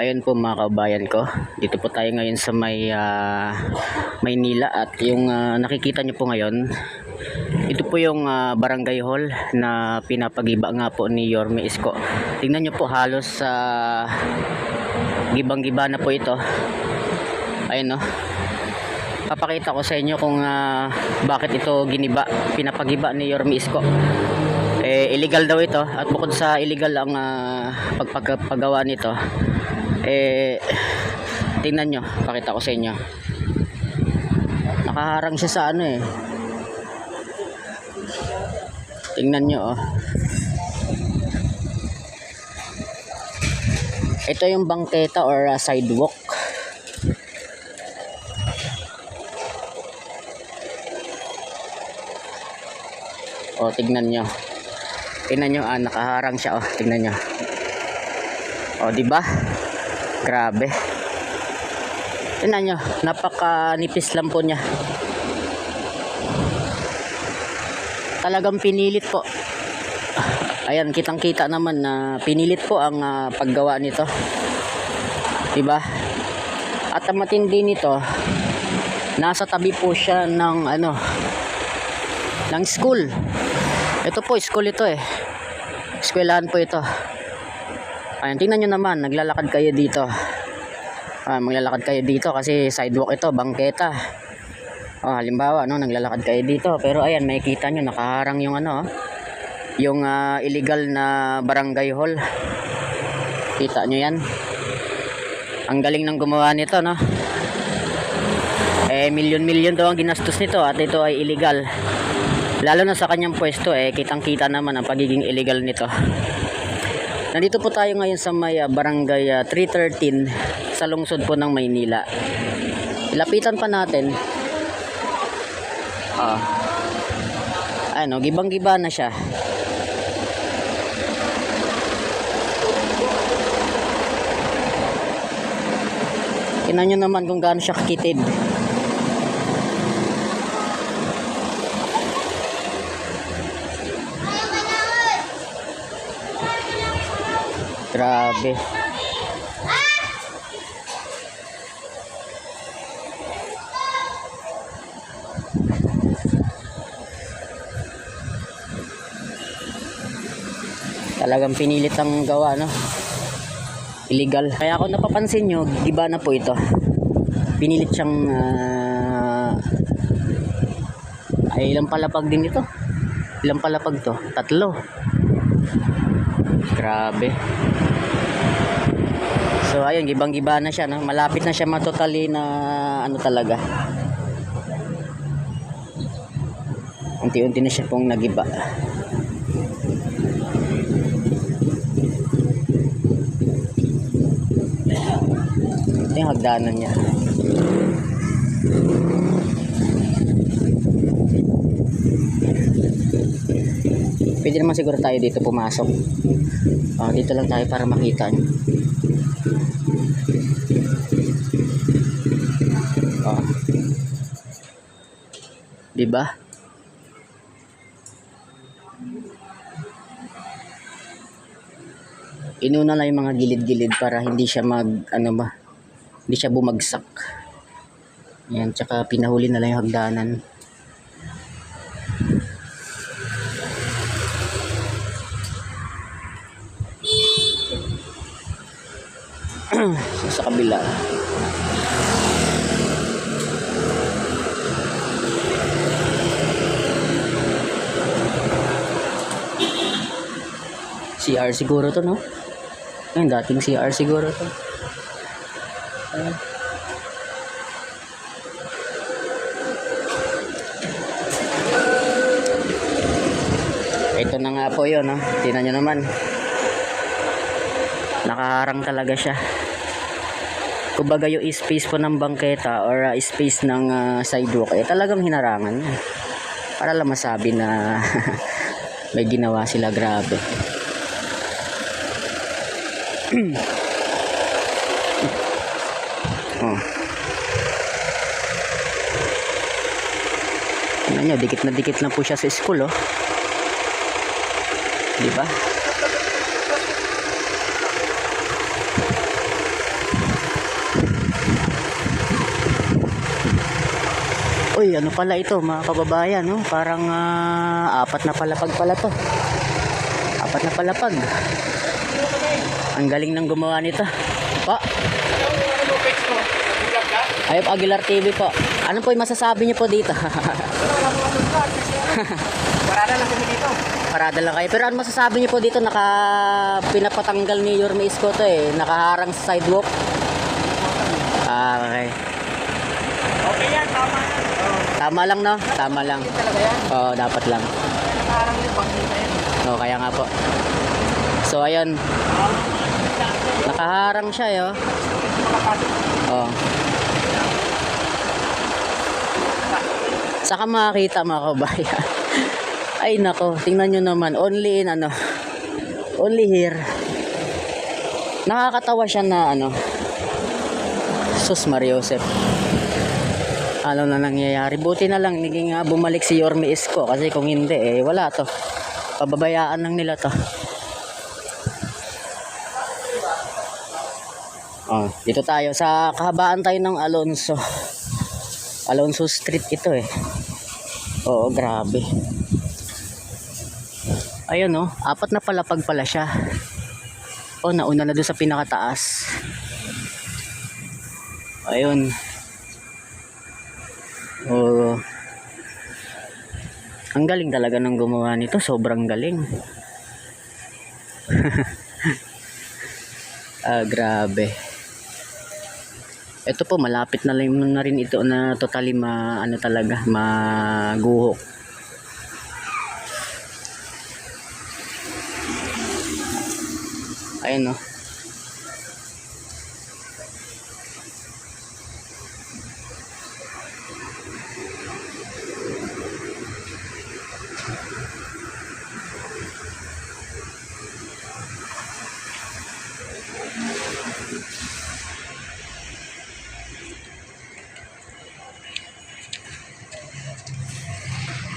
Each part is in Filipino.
Ayun po mga kaubayan ko. Dito po tayo ngayon sa may ah, Maynila at yung ah, nakikita nyo po ngayon ito po yung ah, barangay hall na pinapagiba nga po ni Yorme Isko. Tingnan nyo po halos sa gibang-giba na po ito. Ayun no. Papakita ko sa inyo kung ah, bakit ito giniba, pinapagiba ni Yorme Isko. Illegal daw ito. At bukod sa illegal ang ah, pagpagpagawa nito eh tingnan nyo pakita ko sa inyo. Nakaharang siya sa ano eh. Tingnan nyo oh. Ito yung bangketa or ah, sidewalk. O tignan nyo tingnan nyo ah, nakaharang siya oh. Tingnan nyo. O di ba? Grabe. Tingnan nyo napaka nipis lang po niya. Talagang pinilit po. Ayan kitang kita naman na pinilit po ang ah, paggawa nito. Di ba? At ang matindi nito nasa tabi po siya ng ano ng school ito po school ito eh eskwelahan po ito Ayan, tingnan nyo naman, naglalakad kayo dito. Ah, maglalakad kayo dito kasi sidewalk ito, bangketa. Oh, halimbawa, no, naglalakad kayo dito. Pero ayan, makikita nyo, nakaharang yung ano, yung ah, illegal na barangay hall. Kita nyo yan. Ang galing ng gumawa nito, no? Eh, milyon-milyon daw ang ginastos nito at ito ay illegal. Lalo na sa kanyang pwesto, eh, kitang-kita naman ang pagiging illegal nito. Nandito po tayo ngayon sa may ah, barangay ah, 313 sa lungsod po ng Maynila. Lapitan pa natin. Ah. Ano, gibang-giba na siya. Tingnan nyo naman kung gaano siya kakitid. Grabe. Talagang pinilit ang gawa, no? Illegal. Kaya ako napapansin nyo, giba na po ito. Pinilit siyang ah, ay ilang palapag din ito. Ilang palapag to? Tatlo. Grabe. So ayun, gibang-giba na siya, no? Malapit na siya matotally na ano talaga. Unti-unti na siya pong nagiba. Ito yung hagdanan niya. Pwede naman siguro tayo dito pumasok. Ah, dito lang tayo para makita nyo. Di ba? Inuna lang yung mga gilid-gilid para hindi siya mag ano ba? Hindi siya bumagsak. Yan, tsaka pinahuli na lang yung hagdanan. sa kabila. CR siguro to, no? Ayun, dating CR siguro to. Ito na nga po yun, no? Tingnan nyo naman. Nakaharang talaga siya. Kumbaga yung space po ng bangketa or uh, space ng uh, sidewalk, eh talagang hinarangan. Para lang masabi na may ginawa sila grabe oh. Ano dikit na dikit na po siya sa school, oh. Di ba? Uy, ano pala ito, mga kababayan, no? Parang uh, apat na palapag pala to. Apat na palapag. Ang galing ng gumawa nito. Pa. Ayop Aguilar TV po. Ano po yung masasabi niyo po dito? Parada lang kami dito. Parada lang kayo. Pero ano masasabi niyo po dito? Naka pinapatanggal ni Yorme Isko to eh. Nakaharang sa sidewalk. Ah, okay. Okay yan, tama yan. Tama lang no? Tama lang. Oo, dapat lang. Nakaharang yung bangin na Oo, kaya nga po. So, ayun. Nakaharang siya, eh, oh. Oo. Saka makakita mga kabayan. Ay nako, tingnan nyo naman. Only in ano. Only here. Nakakatawa siya na ano. Sus Mariosep. Ano na nangyayari? Buti na lang naging ah, bumalik si Yorme Isko kasi kung hindi eh wala to. Pababayaan lang nila to. Oh, dito tayo sa kahabaan tayo ng Alonso. Alonso Street ito eh. Oo, grabe. Ayun oh, apat na palapag pala siya. Oh, nauna na doon sa pinakataas. Ayun. Oh. Ang galing talaga ng gumawa nito, sobrang galing. ah, grabe. Ito po malapit na na rin ito na totally ma ano talaga maguhok. Ayun no.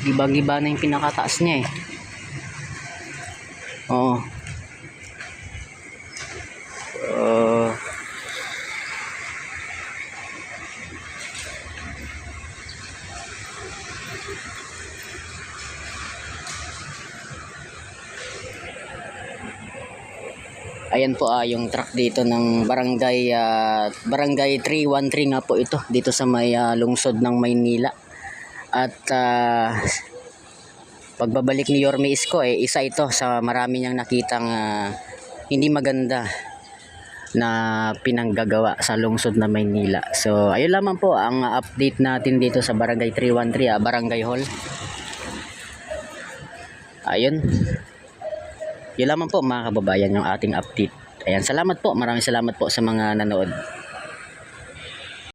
Giba-giba na yung pinakataas niya eh. Oo. Uh, Ayan po ah, yung truck dito ng barangay ah, barangay 313 nga po ito dito sa may ah, lungsod ng Maynila. At ah, pagbabalik ni Yorme Isko eh isa ito sa marami niyang nakitang ah, hindi maganda na pinanggagawa sa lungsod na Maynila. So ayun lamang po ang update natin dito sa barangay 313 ah, barangay hall. Ayun. Yun lamang po mga kababayan yung ating update. Ayan, salamat po. Maraming salamat po sa mga nanood.